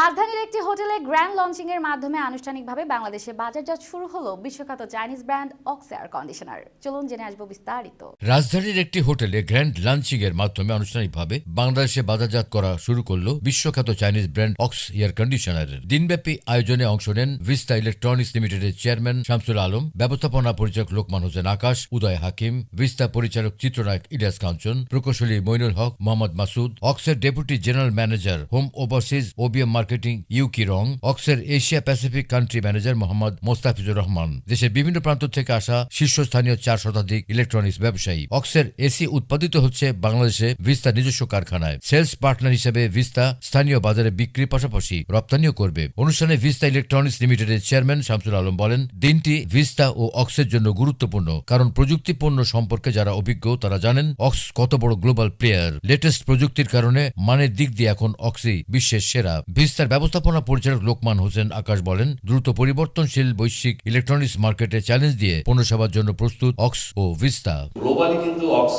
রাজধানীর একটি হোটেলে গ্র্যান্ড লঞ্চিং এর মাধ্যমে আনুষ্ঠানিকভাবে বাংলাদেশে বাজারজাত শুরু হলো বিশ্বখ্যাত Chinese brand AUX air conditioner. চলুন জেনে আসব বিস্তারিত। রাজধানীর একটি হোটেলে গ্র্যান্ড লাঞ্চিং এর মাধ্যমে আনুষ্ঠানিকভাবে বাংলাদেশে বাজারজাত করা শুরু করল বিশ্বখ্যাত চাইনিজ ব্র্যান্ড অক্স এয়ার কন্ডিশনারের। দিনব্যাপী আয়োজনে অংশ নেন ভিস্তা ইলেকট্রনিক্স লিমিটেডের চেয়ারম্যান শামসুল আলম, ব্যবস্থাপনা পরিচালক লোকমান হোসেন আকাশ, উদয় হাকিম, ভিস্তা পরিচালক চিত্রনায়ক ইলিয়াস কাঞ্চন, প্রকৌশলী Mainul Haque, Mohammad Masud অক্সের deputy general manager home overseas OBM marketing Yuki Rong অক্সের Asia Pacific country manager Mohammad Mostafizur Rahman. দেশের বিভিন্ন প্রান্ত থেকে আসা শীর্ষস্থানীয় চার শতাধিক ইলেকট্রনিক্স ব্যবসায়ী। অক্সের এসি উৎপাদিত হচ্ছে বাংলাদেশে ভিস্তা নিজস্ব কারখানায়। সেলস পার্টনার হিসেবে ভিস্তা স্থানীয় বাজারে বিক্রির পাশাপাশি রপ্তানিও করবে। অনুষ্ঠানে ভিস্তা ইলেকট্রনিক্স লিমিটেডের চেয়ারম্যান শামসুল আলম বলেন, দিনটি ভিস্তা ও অক্সের জন্য গুরুত্বপূর্ণ, কারণ প্রযুক্তি পণ্য সম্পর্কে যারা অভিজ্ঞ, তারা জানেন অক্স কত বড় গ্লোবাল প্লেয়ার। লেটেস্ট প্রযুক্তির কারণে মানের দিক দিয়ে এখন অক্সি বিশ্বের সেরা। ভিস্তার ব্যবস্থাপনা পরিচালক লোকমান হোসেন আকাশ বলেন, দ্রুত পরিবর্তনশীল বৈশ্বিক ইলেকট্রনিক্স মার্কেটে চ্যালেঞ্জ দিয়ে পণ্য সেবার জন্য প্রস্তুত অক্স ও ভিস্তা। গ্লোবালি কিন্তু AUX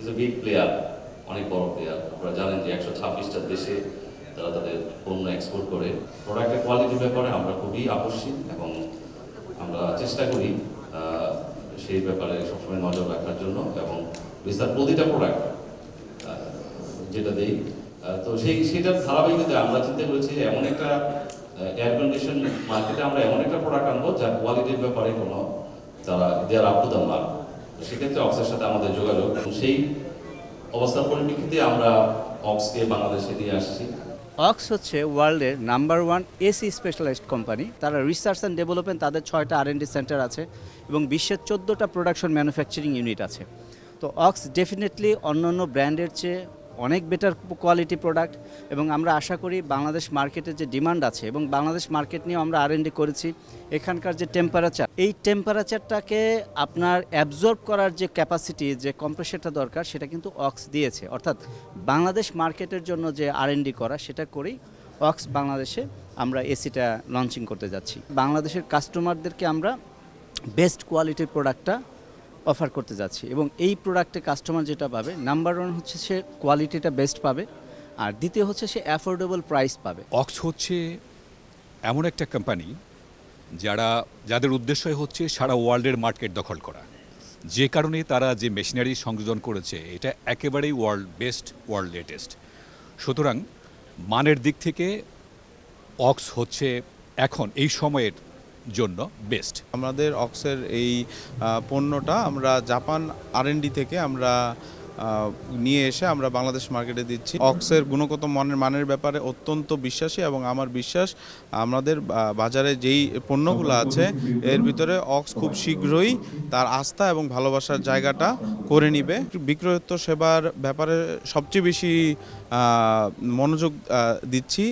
is a big player অনেক বড় প্লেয়ার আপনারা জানেন যে একশো ছাব্বিশটা দেশে তারা তাদের পণ্য এক্সপোর্ট করে। প্রোডাক্টের কোয়ালিটির ব্যাপারে আমরা খুবই আকর্ষিত এবং আমরা চেষ্টা করি সেই ব্যাপারে সবসময় নজর রাখার জন্য এবং বিস্তার প্রতিটা প্রোডাক্ট যেটা দেই তো সেই সেটার ধারাবাহিকতায় আমরা চিন্তা করেছি এমন একটা এয়ার কন্ডিশন মার্কেটে আমরা এমন একটা প্রোডাক্ট আনব যার কোয়ালিটির ব্যাপারে কোনো তারা দেয়ার আপ টু সেক্ষেত্রে অক্সের সাথে আমাদের যোগাযোগ। সেই অবস্থার পরিপ্রেক্ষিতে আমরা অক্সকে বাংলাদেশে নিয়ে আসছি। অক্স হচ্ছে ওয়ার্ল্ডের number one AC specialised company তারা রিসার্চ অ্যান্ড ডেভেলপমেন্ট তাদের ছয়টা আর সেন্টার আছে এবং বিশ্বের চোদ্দোটা প্রোডাকশন ম্যানুফ্যাকচারিং ইউনিট আছে। তো অক্স ডেফিনেটলি অন্য অন্য ব্র্যান্ডের চেয়ে অনেক বেটার কোয়ালিটি প্রোডাক্ট এবং আমরা আশা করি বাংলাদেশ মার্কেটের যে ডিমান্ড আছে এবং বাংলাদেশ মার্কেট নিয়েও আমরা আর করেছি, এখানকার যে টেম্পারেচার এই টেম্পারেচারটাকে আপনার অ্যাবজর্ব করার যে ক্যাপাসিটি যে কম্প্রেসারটা দরকার, সেটা কিন্তু অক্স দিয়েছে। অর্থাৎ বাংলাদেশ মার্কেটের জন্য যে আর করা, সেটা করেই অক্স বাংলাদেশে আমরা এসিটা লঞ্চিং করতে যাচ্ছি। বাংলাদেশের কাস্টমারদেরকে আমরা বেস্ট কোয়ালিটির প্রোডাক্টটা অফার করতে যাচ্ছি। এবং এই প্রোডাক্টে কাস্টমার যেটা পাবে, নাম্বার ওয়ান হচ্ছে সে কোয়ালিটিটা বেস্ট পাবে, আর দ্বিতীয় হচ্ছে সে অ্যাফোর্ডেবল প্রাইস পাবে। অক্স হচ্ছে এমন একটা কোম্পানি যারা, যাদের উদ্দেশ্য হচ্ছে সারা ওয়ার্ল্ডের মার্কেট দখল করা। যে কারণে তারা যে মেশিনারি সংযোজন করেছে, এটা একেবারেই ওয়ার্ল্ড, বেস্ট, ওয়ার্ল্ড লেটেস্ট। সুতরাং মানের দিক থেকে অক্স হচ্ছে এখন, এই সময়ের জন্য বেস্ট। আমাদের অক্সের এই পণ্যটা আমরা জাপান আর থেকে আমরা নিয়ে এসে আমরা বাংলাদেশ মার্কেটে দিচ্ছি। অক্সের গুণগত মানের মানের ব্যাপারে অত্যন্ত বিশ্বাসী এবং আমার বিশ্বাস আমাদের বাজারে যেই পণ্যগুলো আছে, এর ভিতরে অক্স খুব শীঘ্রই তার আস্থা এবং ভালোবাসার জায়গাটা করে নিবে। বিক্রয়ত্ব সেবার ব্যাপারে সবচেয়ে বেশি মনোযোগ দিচ্ছি।